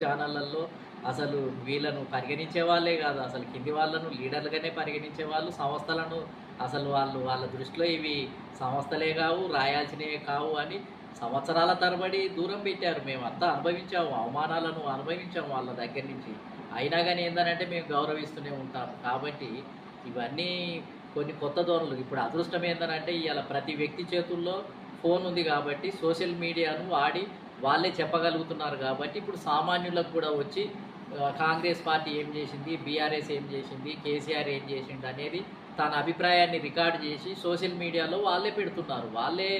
ఛానళ్ళల్లో అసలు వీళ్ళను పరిగణించే వాళ్ళే కాదు. అసలు కింది వాళ్ళను లీడర్లుగానే పరిగణించే వాళ్ళు సంస్థలను అసలు వాళ్ళు వాళ్ళ దృష్టిలో ఇవి సంస్థలే కావు రాయాల్సినవి కావు అని సంవత్సరాల తరబడి దూరం పెట్టారు. మేము అంతా అనుభవించాము అవమానాలను అనుభవించాము వాళ్ళ దగ్గర నుంచి. అయినా కానీ ఏంటంటే మేము గౌరవిస్తూనే ఉంటాం కాబట్టి ఇవన్నీ కొన్ని కొత్త ధోరణులు. ఇప్పుడు అదృష్టం ఏంటంటే ఇవాళ ప్రతి వ్యక్తి చేతుల్లో ఫోన్ ఉంది కాబట్టి సోషల్ మీడియాను వాడి వాళ్ళే చెప్పగలుగుతున్నారు కాబట్టి ఇప్పుడు సామాన్యులకు కూడా వచ్చి కాంగ్రెస్ పార్టీ ఏం చేసింది బీఆర్ఎస్ ఏం చేసింది కేసీఆర్ ఏం చేసింది అనేది తన అభిప్రాయాన్ని రికార్డ్ చేసి సోషల్ మీడియాలో వాళ్ళే పెడుతున్నారు. వాళ్ళే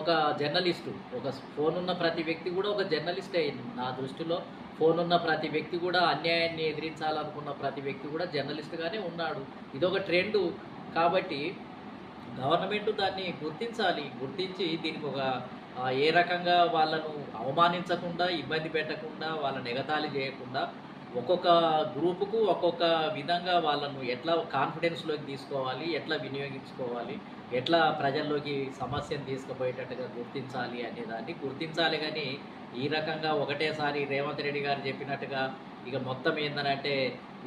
ఒక జర్నలిస్టు ఒక ఫోన్ ఉన్న ప్రతి వ్యక్తి కూడా ఒక జర్నలిస్ట్ అయింది. నా దృష్టిలో ఫోన్ ఉన్న ప్రతి వ్యక్తి కూడా అన్యాయాన్ని ఎదిరించాలనుకున్న ప్రతి వ్యక్తి కూడా జర్నలిస్ట్గానే ఉన్నాడు. ఇదొక ట్రెండ్. కాబట్టి గవర్నమెంట్ దాన్ని గుర్తించాలి. గుర్తించి దీనికి ఒక ఏ రకంగా వాళ్ళను అవమానించకుండా ఇబ్బంది పెట్టకుండా వాళ్ళని ఎగతాళి చేయకుండా ఒక్కొక్క గ్రూపుకు ఒక్కొక్క విధంగా వాళ్ళను ఎట్లా కాన్ఫిడెన్స్లోకి తీసుకోవాలి ఎట్లా వినియోగించుకోవాలి ఎట్లా ప్రజల్లోకి సమస్యను తీసుకుపోయేటట్టుగా గుర్తించాలి అనేదాన్ని గుర్తించాలి కానీ ఈ రకంగా ఒకటేసారి రేవంత్ రెడ్డి గారు చెప్పినట్టుగా ఇక మొత్తం ఏందనంటే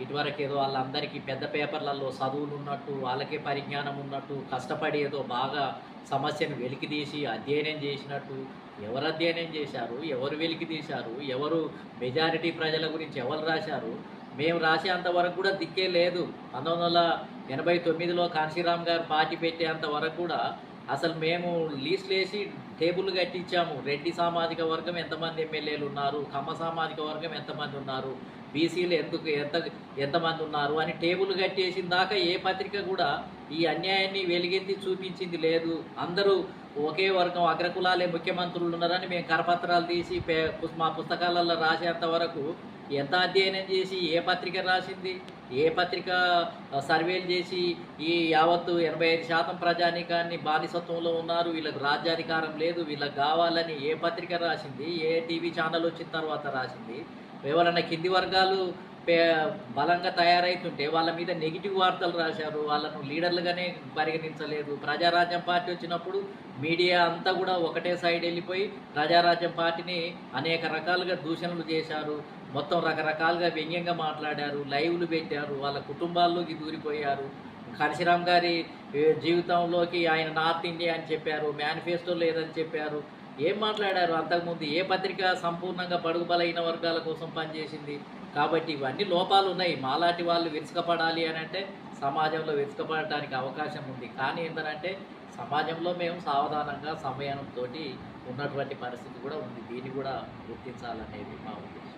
ఇటువరకు ఏదో వాళ్ళందరికీ పెద్ద పేపర్లలో చదువులు ఉన్నట్టు వాళ్ళకే పరిజ్ఞానం ఉన్నట్టు కష్టపడి ఏదో బాగా సమస్యను వెలికితీసి అధ్యయనం చేసినట్టు ఎవరు అధ్యయనం చేశారు ఎవరు వెలికితీశారు ఎవరు మెజారిటీ ప్రజల గురించి ఎవరు రాశారు మేము రాసేంత వరకు కూడా దిక్కే లేదు. పంతొమ్మిది వందల ఎనభై తొమ్మిదిలో కాన్సీరామ్ గారు పార్టీ పెట్టేంత వరకు కూడా అసలు మేము లీస్ట్ వేసి టేబుల్ కట్టించాము. రెడ్డి సామాజిక వర్గం ఎంతమంది ఎమ్మెల్యేలు ఉన్నారు? కమ్మ సామాజిక వర్గం ఎంతమంది ఉన్నారు? బీసీలు ఎందుకు ఎంత ఎంతమంది ఉన్నారు? అని టేబుల్ కట్టేసిన దాకా ఏ పత్రిక కూడా ఈ అన్యాయాన్ని వెలిగెత్తి చూపించింది లేదు. అందరూ ఒకే వర్గం అగ్రకులాలే ముఖ్యమంత్రులు ఉన్నారని మేము కరపత్రాలు తీసి పే మా పుస్తకాలలో రాసేంత వరకు ఎంత అధ్యయనం చేసి ఏ పత్రిక రాసింది? ఏ పత్రిక సర్వేలు చేసి ఈ యావత్తు ఎనభై ఐదు శాతం ప్రజానీకాన్ని బానిసత్వంలో ఉన్నారు వీళ్ళకి రాజ్యాధికారం లేదు వీళ్ళకి కావాలని ఏ పత్రిక రాసింది ఏ టీవీ ఛానల్ వచ్చిన తర్వాత రాసింది ఎవరన్నా కింది వర్గాలు బలంగా తయారైతుంటే వాళ్ళ మీద నెగిటివ్ వార్తలు రాశారు. వాళ్ళను లీడర్లుగానే పరిగణించలేదు. ప్రజారాజ్యం పార్టీ వచ్చినప్పుడు మీడియా అంతా కూడా ఒకటే సైడ్ వెళ్ళిపోయి ప్రజారాజ్యం పార్టీని అనేక రకాలుగా దూషణలు చేశారు. మొత్తం రకరకాలుగా వ్యంగ్యంగా మాట్లాడారు. లైవ్లు పెట్టారు. వాళ్ళ కుటుంబాల్లోకి దూరిపోయారు. కాశీరామ్ గారి జీవితంలోకి ఆయన నార్త్ ఇండియా అని చెప్పారు. మేనిఫెస్టో లేదని చెప్పారు. ఏం మాట్లాడారు? అంతకుముందు ఏ పత్రిక సంపూర్ణంగా పడుగు బలైన వర్గాల కోసం పనిచేసింది? కాబట్టి ఇవన్నీ లోపాలు ఉన్నాయి. మాలాంటి వాళ్ళు విరుచుకపడాలి అని అంటే సమాజంలో విరుచుకపడటానికి అవకాశం ఉంది. కానీ ఏంటంటే సమాజంలో మేము సావధానంగా సమయంతో ఉన్నటువంటి పరిస్థితి కూడా ఉంది. దీన్ని కూడా గుర్తించాలనేది మా ఉద్దేశం.